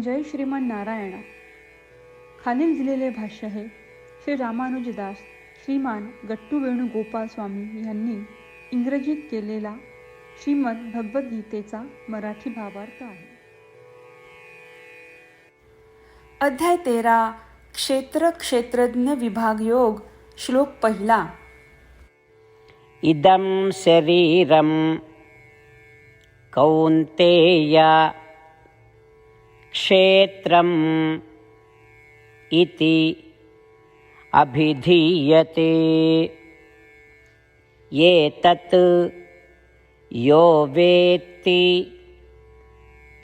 जय श्रीमान नारायण. खालील दिलेले भाष्य हे श्री रामानुजदास श्रीमान गट्टू वेणुगोपाल स्वामी यांनी इंग्रजीत केलेला श्रीमद भगवद्गीतेचा मराठी भावार्थ आहे. अध्याय तेरा क्षेत्र क्षेत्रज्ञ विभाग योग श्लोक पहिला. इदं शरीरं कौन्तेय क्षेत्रम् इति अभिधीयते। एतत् यो वेत्ति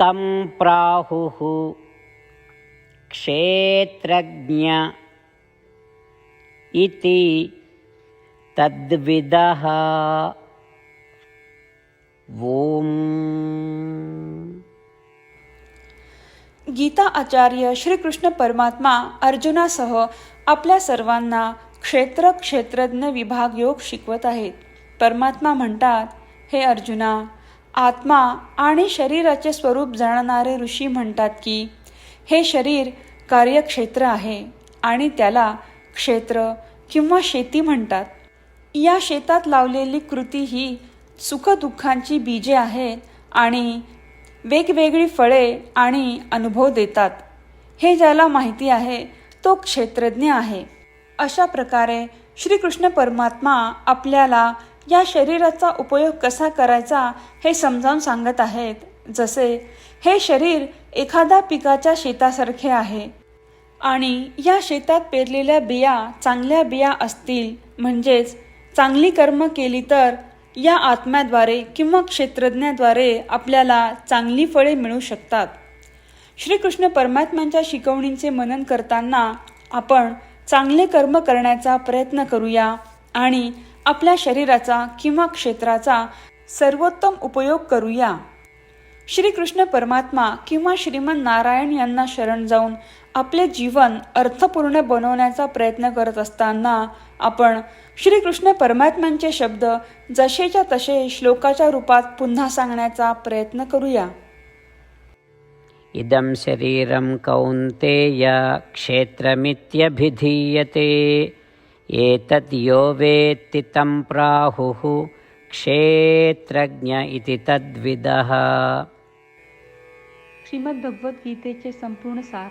तं प्राहुः क्षेत्रज्ञ इति तद्विदः। ॐ गीता आचार्य श्रीकृष्ण परमात्मा अर्जुनासह आपल्या सर्वांना क्षेत्र क्षेत्रज्ञ विभाग योग शिकवत आहेत. परमात्मा म्हणतात हे अर्जुना आत्मा आणि शरीराचे स्वरूप जाणणारे ऋषी म्हणतात की हे शरीर कार्यक्षेत्र आहे आणि त्याला क्षेत्र किंवा शेती म्हणतात. या शेतात लावलेली कृती ही सुखदुःखांची बीजे आहेत आणि वेगवेगळी फळे आणि अनुभव देतात. हे ज्याला माहिती आहे तो क्षेत्रज्ञ आहे. अशा प्रकारे श्रीकृष्ण परमात्मा आपल्याला या शरीराचा उपयोग कसा करायचा हे समजावून सांगत आहेत. जसे हे शरीर एखाद्या पिकाच्या शेतासारखे आहे आणि या शेतात पेरलेल्या बिया चांगल्या बिया असतील म्हणजेच चांगली कर्म केली तर या आत्म्याद्वारे किंवा क्षेत्रज्ञाद्वारे आपल्याला चांगली फळे मिळू शकतात. श्रीकृष्ण परमात्म्यांच्या शिकवणींचे मनन करताना आपण चांगले कर्म करण्याचा प्रयत्न करूया आणि आपल्या शरीराचा किंवा क्षेत्राचा सर्वोत्तम उपयोग करूया. श्रीकृष्ण परमात्मा किंवा श्रीमन नारायण यांना शरण जाऊन आपले जीवन अर्थपूर्ण बनवण्याचा प्रयत्न करत असताना आपण श्रीकृष्ण परमात्म्यांचे शब्द जसेच्या तसे श्लोकाच्या रूपात पुन्हा सांगण्याचा प्रयत्न करूया. इदं शरीरं कौन्तेय क्षेत्रमित्यभिधीयते एतद् यो वेत्ति तं प्राहुः क्षेत्रज्ञ इति तद्विदः। श्रीमद भगवद्गीतेचे संपूर्ण सार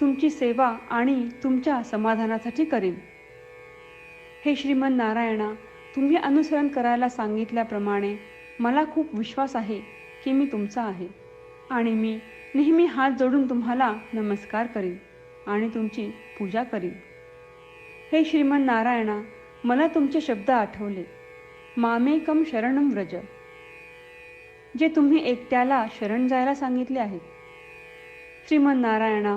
तुमची सेवा आणि तुमच्या समाधानासाठी करीन. हे श्रीमन नारायणा तुम्ही अनुसरण करायला सांगितल्याप्रमाणे मला खूप विश्वास आहे की मी तुमचा आहे आणि मी नेहमी हात जोडून तुम्हाला नमस्कार करीन आणि तुमची पूजा करीन. हे श्रीमन नारायणा मला तुमचे शब्द आठवले. मामेकम शरणम व्रज. जे तुम्ही एकट्याला शरण जायला सांगितले आहे श्रीमन नारायणा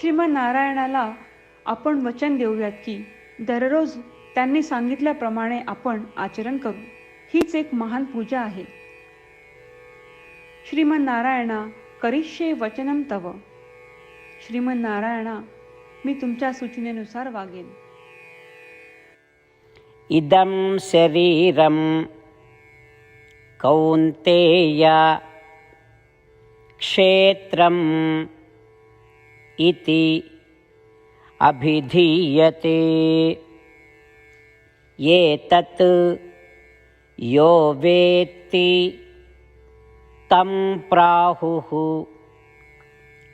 श्रीमनारायणाला आपण वचन देऊयात की दररोज त्यांनी सांगितल्याप्रमाणे आपण आचरण करू. हीच एक महान पूजा आहे. श्रीमन नारायणा करिष्ये वचनम तव. श्रीमन नारायणा मी तुमच्या सूचनेनुसार वागेन. इदं शरीरम कौन्तेय क्षेत्रम इति अभिधीयते। एतत् यो वेत्ति तं प्राहुः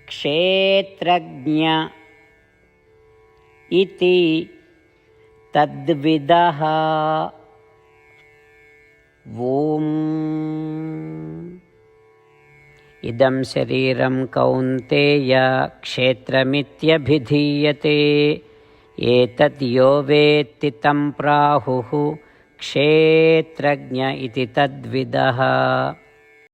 क्षेत्रज्ञ इति तद्विदः। ॐ। इदं शरीरं कौन्तेय क्षेत्रमित्यभिधीयते एतद् यो वेत्ति तं प्राहुः क्षेत्रज्ञ इति तद्विदः